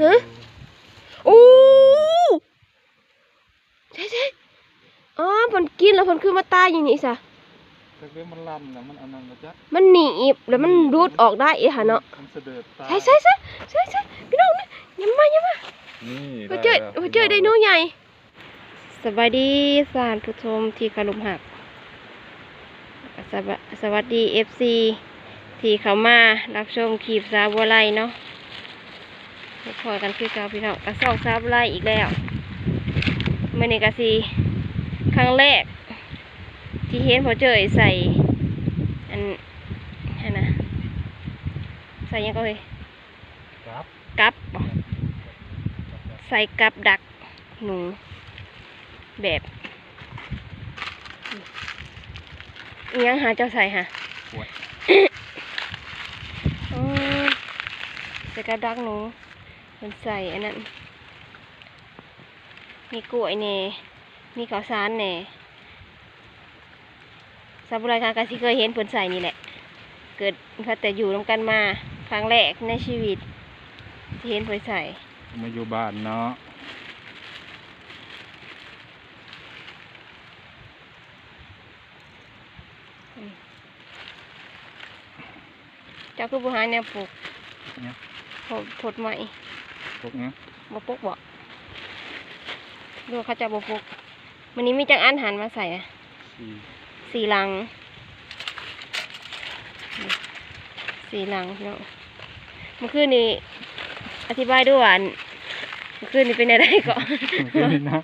ฮะโอ้ใช่ใช่อ๋อเพิ่นกินแล้วเพิ่นคือมาตายอย่างนี้ซะแต่เรื่องมันลั่นแล้วมันอันนั้นนะจ๊ะมันหนีบแล้วมันรูดออกได้อีหะเนาะมันเสด็จตาใช่ใช่ใช่ใช่ใช่พี่น้องนะอยังมาอยังมานี่มาเจอมาเจอไดโนใหญ่สบายดีสานผู้ชมที่เคารพหักสวสสวัสดีเอฟซีที่เขามารับชมคลิปซาบัวไลเนาะ พอกันคือเก่าพี่น้องกระซอกซาบัวไลอีกแล้วเมื่อนี้กะซีครั้งแรก ที่เห็นพอเจอใส่อันอันนะใส่ยังก็เลยครับกับบ่ใส่กับดักหนูแบบอิหยังหาเจ้าใส่ฮะขวดอ๋อใส่กับดักหนู มันใส่อันนั้น มีกล้วยเน่มีข้าวสารเน่ซาบุไรคากาสิเคยเห็นผลใส่นี่แหละ เกิดพัดแต่อยู่ร่วมกันมาครั้งแรกในชีวิตที่เห็นผลใส่มาอยู่บ้านเนาะเจ้าคือบุหาเนี่ยปลูกเนี่ยผลผลใหม่ พวกเนี้ยบ่ปลูกบ่ดูเขาจะบ่ปลูกวันนี้มีจังอันหันมาใส่อะสี่สี่ลัง สี่ลังพี่น้องเมื่อคืนนี้ อธิบายด้วยว่าอันเมื่อคืนนี้เป็นอะไรก่อนนี่นะ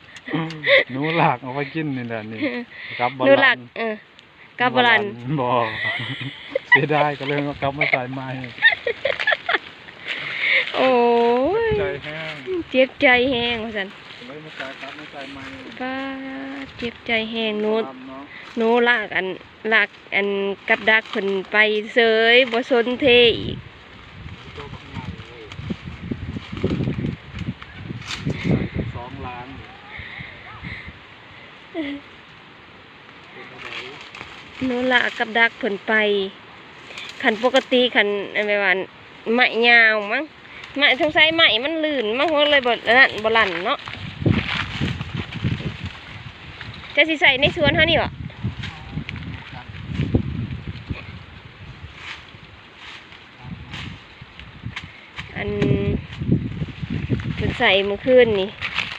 หนูหลากเอาไปกินนี่แหละนี่กับบอลนูหลักเออกับบลันบ่เสียดายก็เลยเอากลับมาใส่ไม้โอ้ย ใจแห้งเจ็บใจแห้งว่าสันเลยมาใส่กลับมาใส่ไม้ป้าเจ็บใจแห้งหนูทำเนาะหนูลากอันลากอันกับดักคนไปเสยบ่สนเทอีกสองล้านเป็นอะไรหนูลากกับดักผนไปขันปกติขันอันแบบว่าไม้ยาวมั้ง ไม้สงสัยไม้มันลื่นมั้งเลยบ่นั่นบลันเนาะจะสิใส่ในสวนเฮานี่บ่อันเพิ่นใส่มื่อคืนนี่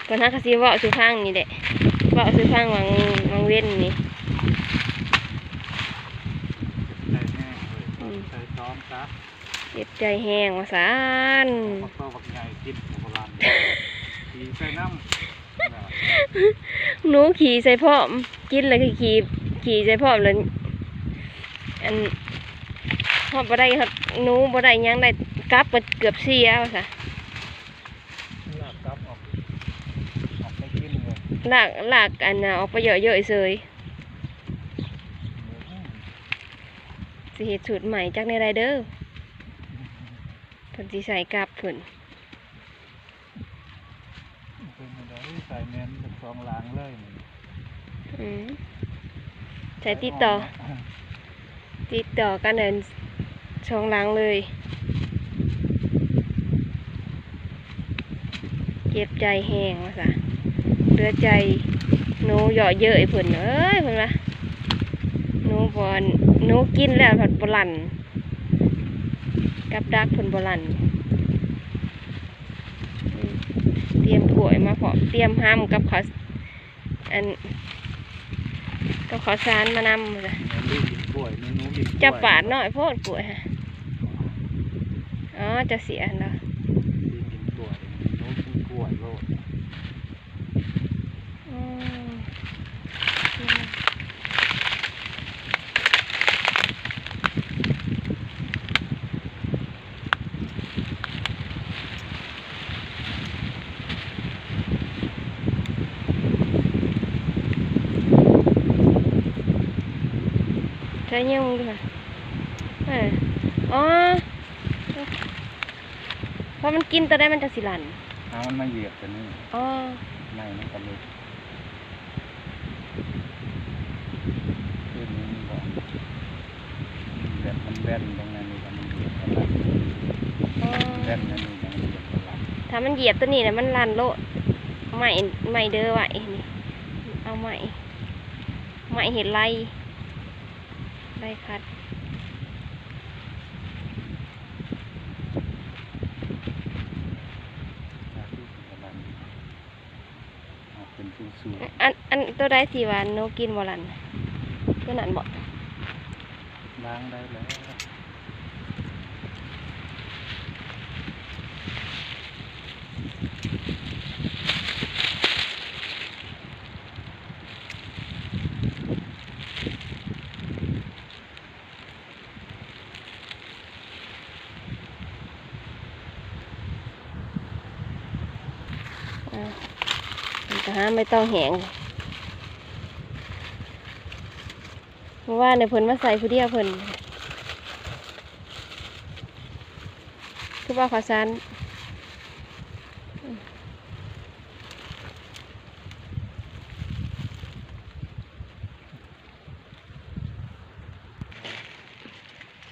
ก่อนหน้าก็สิว้าสู่ฟังนี่แหละว้าสู่ฟังวังวังเว้นนี่ ใส่แห้งเลยใส่ซ้อมซะ เจ็บใจแห้งว่าซานบักโตบักใหญ่กินโบราณขี่ใส่น้ำน่ะหนูขี่ใส่พ่อมกินเลยคือขี่ขี่ใส่พ่อมเลยอันพอบ่ได้ครับหนูบ่ได้หยังได้กลับก็เกือบเสียว่าซะลากกลับออกออกไปกินเลยลากลากอันน่ะออกไปเยอะๆเสยสิเฮ็ดสูตรใหม่จากในไรเด้อ เพิ่นสิใส่กลับเพิ่นเป็นอะไรใส่แมนเป็นสองล้างเลยอืมใส่ติดต่อ ติดต่อกันเดินช่องหล้างเลย เจ็บใจแห้งว่าซะเลือใจหนูเหยาะเยอะไอ้เพิ่นเอ้ยเพิ่นว่าหนูบอนหนูกินแล้วผัดบลัน กับดักเพิ่นบลันอืมเตรียมกล้วยมาพร้อมเตรียมห้ามกับข้าวอันกับข้าวสารมานำว่าซะลูกกินกล้วยนี่หนูกินกล้วยจะปาดหน่อยโพดกล้วยฮะอ๋อจะเสียเนาะกินกล้วยหนูกินกล้วยโลดอืม ใช้ยังด้วยค่ะเอออ๋อเพราะมันกินตัวได้มันจะสิหลันเอามันมาเหยียบกันนี่อ๋อในมันก็เลยขึ้นนี่ก่อนแบบมันแบนตรงนั้นนี่ก็มันเหยียบกันละอ๋อแบนนั่นนี่ยังเหยียบกันละทถ้ามันเหยียบตัวนี้นะมันลันโลดใหม่ใหม่เด้อไว้นี่เอาใหม่ใหม่เห็นไร ไรคัดจากที่โบราณเอาเป็นสูสูอันอันตัวได้สิว่าโนกินบ่ลันตัวนั้นบ่ล้างได้แล้ว อ่า มันก็หาไม่ต้องแหงเพราะว่าในเพิ่นมาใส่ผู้เดียวเพิ่นคือว่าขอซัน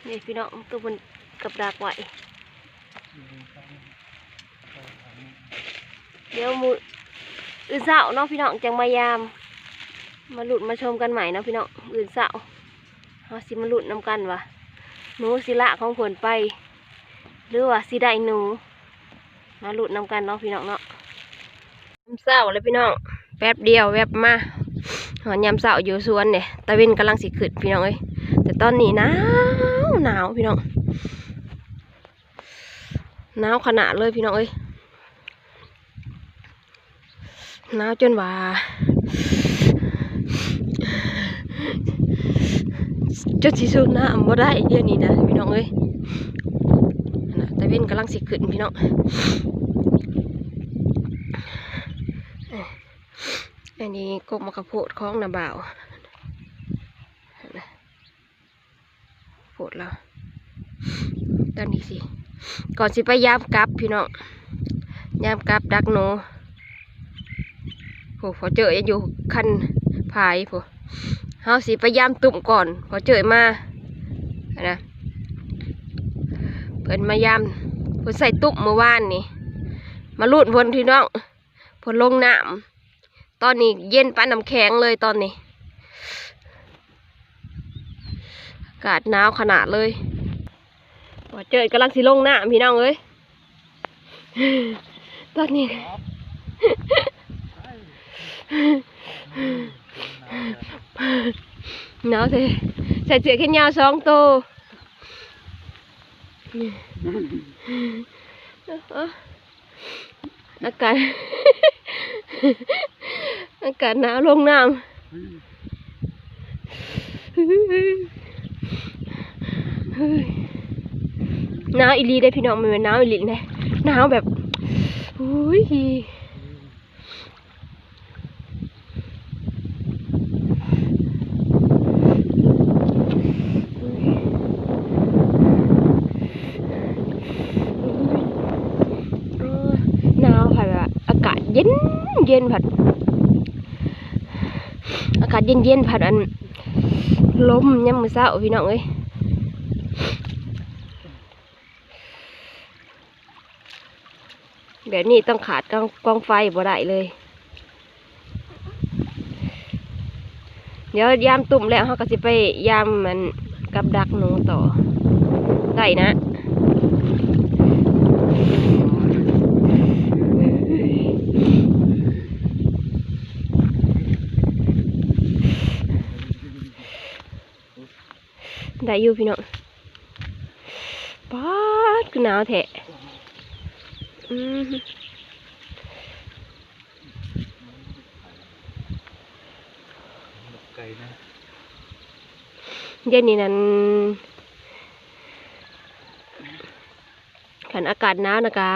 นี่พี่น้องตัวบนกับดากไหวเดี๋ยวมือ อื่นเสาร์เนาะพี่น้องจังมายาม มาหลุดมาชมกันใหม่นะพี่น้องอื่นเสาร์เราสิมาหลุดนำกันวะหนูสิละของผลไป หรือว่าสิได้หนู มาหลุดนำกันเนาะพี่น้องเนาะยามเสาร์เลยพี่น้องแป๊บเดียวแวบมาหอนยามเสาร์อยู่สวนเนี่ยตะเวนกำลังสิขึ้นพี่น้องเอ้ยแต่ตอนนี้หนาวหนาวพี่น้องหนาวขนาดเลยพี่น้องเอ้ย หนาวจนว่าจนสิสูบน้ำบ่ได้เดี๋ยวนี้นะพี่น้องเอ้ยนะแต่เว้นกำลังสิขึ้นพี่น้องอันนี้กบมะกระโพดของนาบ่าวโพดแล้วตอนนี้สิ ก่อนสิไปยามกลับพี่น้องยามกลับดักหนู โหพอเจออยู่คันพายพอเฮาสิพยายามตุ่มก่อน พอเจอมานะเพิ่นมายามเพิ่นใส่ตุ่มเมื่อวานนี่ มาลูดพนพี่น้องพนลงน้ำตอนนี้เย็นปานน้ำแข็งเลยตอนนี้อากาศหนาวขนาดเลยพอเจอกำลังสิลงน้ำพี่น้องเอ้ยตอนนี้ หนาวเถอะใส่เสื้อแขนยาวสองตัวอากาศอากาศหนาวลงน้ำหนาวอีลีได้พี่น้องมันเป็นหนาวอีลีนะหนาวแบบอุ้ย เออหนาวค่ะแบบอากาศเย็นเย็นผัด อากาศเย็นเย็นผัดอันลมยามมื้อเช้าพี่น้องเอ้ยแบบนี้ต้องขาดกองกองไฟบ่ได้เลย เดี๋ยวยามตุ่มแล้วเขาก็สิไปยามมันกับดักหนูต่อได้นะ ได้อยู่พี่น้องป๊าดคือหนาวแท้อืมไก่นะเย็นนี้นั้นขันอากาศหนาวนะกา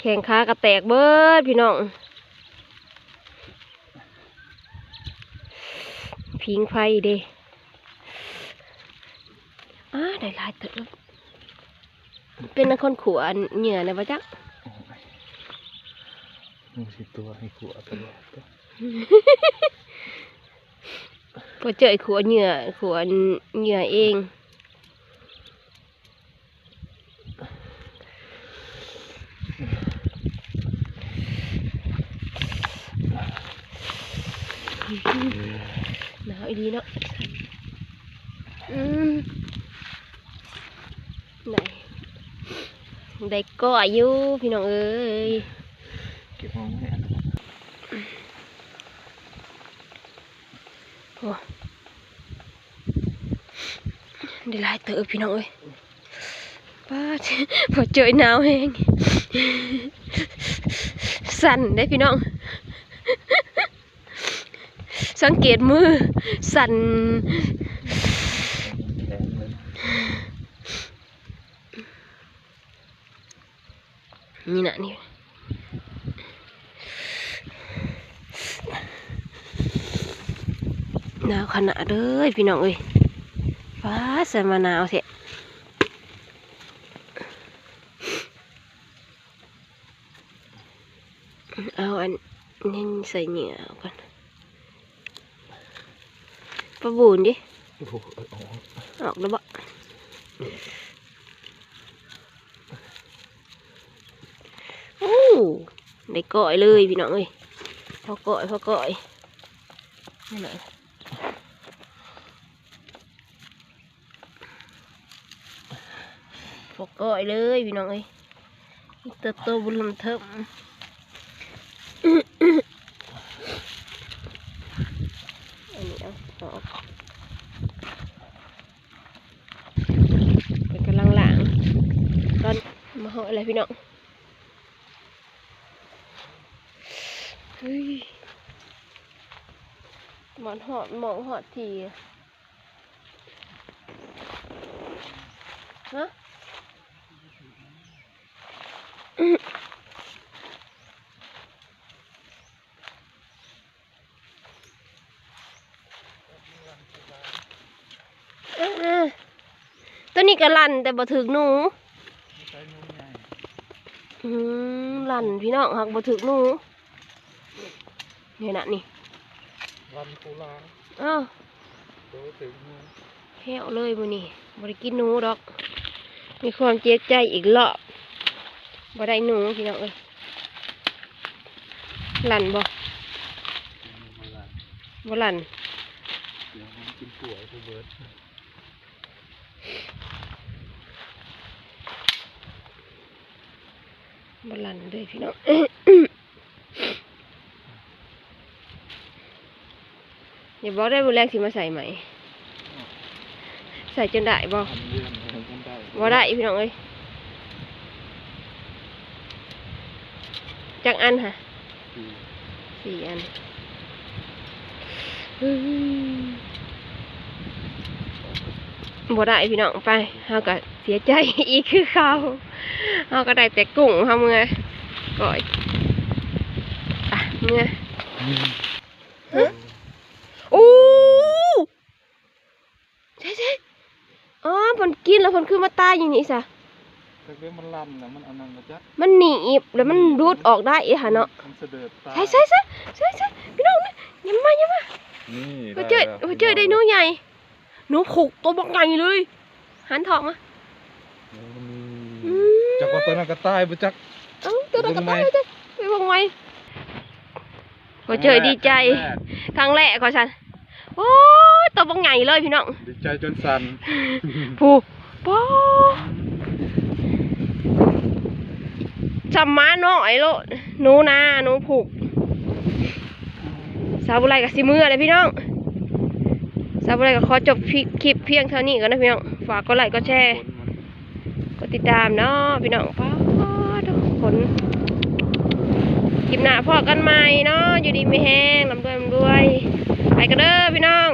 แข่งขากระแตกเบิดพี่น้องพิงไฟเด้้าได้ลายเติมเป็นนกคนขวานเหงื่อนะปะจ๊ะมึงสิตัวให้ขวตลอดพอเจอขวานเหงื่อขวานเหงื่อเองหนาวอีดีเนาะอืม ได้ได้ก็อายุพี่น้องเอ้ยเก็บของไว้โอ้ได้หลายเติบพี่น้องเอ้ยป้าดพอเจอหนาวแห้งสั่นได้พี่น้อง สังเกตมือสั่น แดงเลย นี่นะนี่หนาวขนาดเลยพี่น้องเอ้ยฟ้าใส่มาหนาวเถอะเอาอันนี้ใส่เหงื่อเอาก่อนปะบูนดิโอ้โหเอาออกออกแล้วบ่โอ้ ได้ก่อยเลยพี่น้องเอ้ยพอก่อยพอก่อยนี่แหละพอก่อยเลยพี่น้องเอ้ยเติบโตบุญลำเทิมอันนี้เอาออกเป็นกำลังหลังตอนมาเหาะอะไรพี่น้อง เฮ้ยหมอนหอดหมองหอดทีฮะเออตัวนี้ก็ลั่นแต่บ่ถึกหนูใช้นุ่มใหญ่อืมลั่นพี่น้องหักบ่ถึกหนู นี่นะนี่วันกุลาอ้าวโตถึงนู่นแห้วเลยมื้อนี้บ่ได้กินหนูดอก มีความเจ็บใจอีกรอบบ่ได้หนูพี่น้องเอ้ยลั่นบ่เวลาบ่ลั่นเดี๋ยวมันกินป่วยผู้เบิร์ดบ่ลั่นเลยพี่น้อง อย่าบอกได้บ่แรกสิมาใส่ใหม่ ใส่จนได้บ่ทำเรื่องให้ผมได้บ่ได้พี่น้องเอ้ยจักอันค่ะสี่สี่อันอื้อบ่ได้พี่น้องไปเฮาก็เสียใจอีกคือเขาเฮาก็ได้แต่กุ้งเฮาเมื่อก่อยอะเมื่อ ฮะ โอ้ใช่ใช่อ๋อเพิ่ นกินแล้วเพิ่นคือมาตายอย่างนี้ซะถ้าเกิดมันลั่นแล้วมันเอานังกระจักมันหนีบแล้วมันรูดออกได้อีหะเนาะมันเสด็จตาใช่ใช่ใช่ใช่ใช่พี่น้องนะอยังมาอยังมานี่พอเจอพอเจอได้หนูใหญ่หนูผูกตัวบักใหญ่เลยหันถอกมาอืมจักว่าตัวนั้นก็ตายบ่จักเอ้าตัวนั้นก็เบิ่งไหมตายเลยจ้ะไปบังไว้พอเจอดีใจครั้งแรกของฉันโอ้ยตัวบักใหญ่เลยพี่น้อง ดีใจจนสั่นผูก ป๊อจำม้าน้อยโลหนูนาหนูผูก สาวบุไรกับสิมือเลยพี่น้อง สาวบุไรก็ขอจบคลิปเพียงเท่านี้ก่อนนะพี่น้อง ฝากกดไลค์กดแชร์กดติดตามเนาะพี่น้องป้าดผลคลิปหน้าพอกันใหม่เนาะอยู่ดีไม่แห้งลำด้วยลำด้วย ไปกันเด้อพี่น้อง